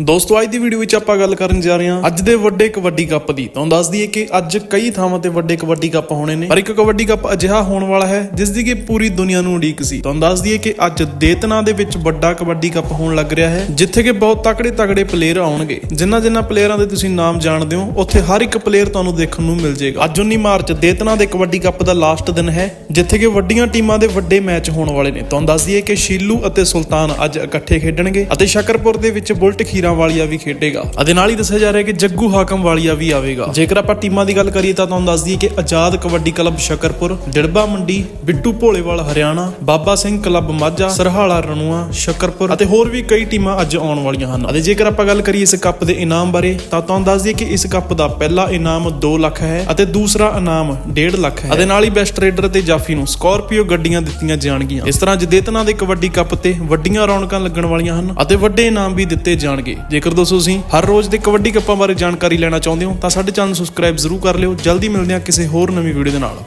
ਦੋਸਤੋ, ਅੱਜ ਦੀ ਵੀਡੀਓ ਵਿੱਚ ਆਪਾਂ ਗੱਲ ਕਰਨ ਜਾ ਰਹੇ ਹਾਂ ਅੱਜ ਦੇ ਵੱਡੇ ਕਬੱਡੀ ਕੱਪ ਦੀ। ਤੁਹਾਨੂੰ ਦੱਸ ਦਈਏ ਕਿ ਅੱਜ ਕਈ ਥਾਵਾਂ ਤੇ ਵੱਡੇ ਕਬੱਡੀ ਕੱਪ ਹੋਣੇ ਨੇ। ਪਰ ਇੱਕ ਕਬੱਡੀ ਕੱਪ ਅਜਿਹਾ ਹੋਣ ਵਾਲਾ ਹੈ, ਜਿਸ ਦੀ ਕਿ ਪੂਰੀ ਦੁਨੀਆ ਨੂੰ ਉਡੀਕ ਸੀ। ਤੁਹਾਨੂੰ ਦੱਸ ਦਈਏ ਕਿ ਅੱਜ ਦੇਤਨਾ ਦੇ ਵਿੱਚ ਵੱਡਾ ਕਬੱਡੀ ਕੱਪ ਹੋਣ ਲੱਗ ਰਿਹਾ ਹੈ, ਜਿੱਥੇ ਕਿ ਬਹੁਤ ਤਕੜੇ ਤਕੜੇ ਪਲੇਅਰ ਆਉਣਗੇ। ਜਿਨ੍ਹਾਂ ਜਿਨ੍ਹਾਂ ਪਲੇਅਰਾਂ ਦੇ ਤੁਸੀਂ ਨਾਮ ਜਾਣਦੇ ਹੋ, ਉੱਥੇ ਹਰ ਇੱਕ ਪਲੇਅਰ ਤੁਹਾਨੂੰ ਦੇਖਣ ਨੂੰ ਮਿਲ ਜਾਏਗਾ। ਅੱਜ 19 ਮਾਰਚ, ਦੇਤਨਾ ਦੇ ਕਬੱਡੀ ਕੱਪ ਦਾ ਲਾਸਟ ਦਿਨ ਹੈ, ਜਿੱਥੇ ਕਿ ਵੱਡੀਆਂ ਟੀਮਾਂ ਦੇ ਵੱਡੇ ਮੈਚ ਹੋਣ ਵਾਲੇ ਨੇ। ਤੁਹਾਨੂੰ ਦੱਸ ਦਈਏ ਕਿ ਸ਼ੀਲੂ ਅਤੇ ਸੁਲਤਾਨ ਅੱਜ ਇਕੱਠੇ ਖੇਡਣਗੇ ਅਤੇ ਸ਼ਕਰਪੁਰ ਦੇ ਵਿੱਚ ਬੁਲਟ ਖੀਰਾਂ ਵਾਲੀਆ ਵੀ ਖੇਡੇਗਾ। ਅਤੇ ਨਾਲ ਹੀ ਦੱਸਿਆ ਜਾ ਰਿਹਾ ਕਿ ਜੱਗੂ ਹਾਕਮ ਵਾਲੀਆ ਵੀ ਆਵੇਗਾ। ਜੇਕਰ ਆਪਾਂ ਟੀਮਾਂ ਦੀ ਗੱਲ ਕਰੀਏ ਤਾਂ ਤੁਹਾਨੂੰ ਦੱਸ ਦਈਏ ਕਿ ਆਜ਼ਾਦ ਕਬੱਡੀ ਕਲੱਬ ਸ਼ਕਰਪੁਰ, ਡਿੜਬਾ ਮੰਡੀ, ਬਿੱਟੂ ਭੋਲੇਵਾਲ ਹਰਿਆਣਾ, ਬਾਬਾ ਸਿੰਘ ਕਲੱਬ ਮਾਝਾ, ਸਰਹਾਲਾ ਰਣੂਆ, ਸ਼ਕਰਪੁਰ ਅਤੇ ਹੋਰ ਵੀ ਕਈ ਟੀਮਾਂ ਅੱਜ ਆਉਣ ਵਾਲੀਆਂ ਹਨ। ਅਤੇ ਜੇਕਰ ਆਪਾਂ ਗੱਲ ਕਰੀਏ ਇਸ ਕੱਪ ਦੇ ਇਨਾਮ ਬਾਰੇ, ਤਾਂ ਤੁਹਾਨੂੰ ਦੱਸ ਦਈਏ ਕਿ ਇਸ ਕੱਪ ਦਾ ਪਹਿਲਾ ਇਨਾਮ 2 ਲੱਖ ਹੈ ਅਤੇ ਦੂਸਰਾ ਇਨਾਮ 1.5 ਲੱਖ ਹੈ। ਅਤੇ ਨਾਲ ਹੀ ਬੈਸਟ ਰੇਡਰ ਤੇ ਜਾਫੀ ਨੂੰ ਸਕਾਰਪੀਓ ਗੱਡੀਆਂ ਦਿੱਤੀਆਂ ਜਾਣਗੀਆਂ। ਇਸ ਤਰ੍ਹਾਂ ਜਦੇਤਨਾ ਦੇ ਕਬੱਡੀ ਕੱਪ ਤੇ ਵੱਡੀਆਂ ਰੌਣਕਾਂ ਲੱਗਣ ਵਾਲੀਆਂ ਹਨ ਅਤੇ ਵੱਡੇ ਇਨਾਮ ਵੀ ਦਿੱਤੇ ਜਾਣਗੇ। ਜੇਕਰ ਦੋਸਤੋ ਤੁਸੀਂ ਹਰ ਰੋਜ਼ ਦੇ ਕਬੱਡੀ ਕੱਪਾਂ ਬਾਰੇ ਜਾਣਕਾਰੀ ਲੈਣਾ ਚਾਹੁੰਦੇ ਹੋ, ਤਾਂ ਸਾਡੇ ਚੈਨਲ ਨੂੰ ਸਬਸਕ੍ਰਾਈਬ ਜ਼ਰੂਰ ਕਰ ਲਿਓ। ਜਲਦੀ ਮਿਲਦੇ ਹਾਂ ਕਿਸੇ ਹੋਰ ਨਵੀਂ ਵੀਡੀਓ ਦੇ ਨਾਲ।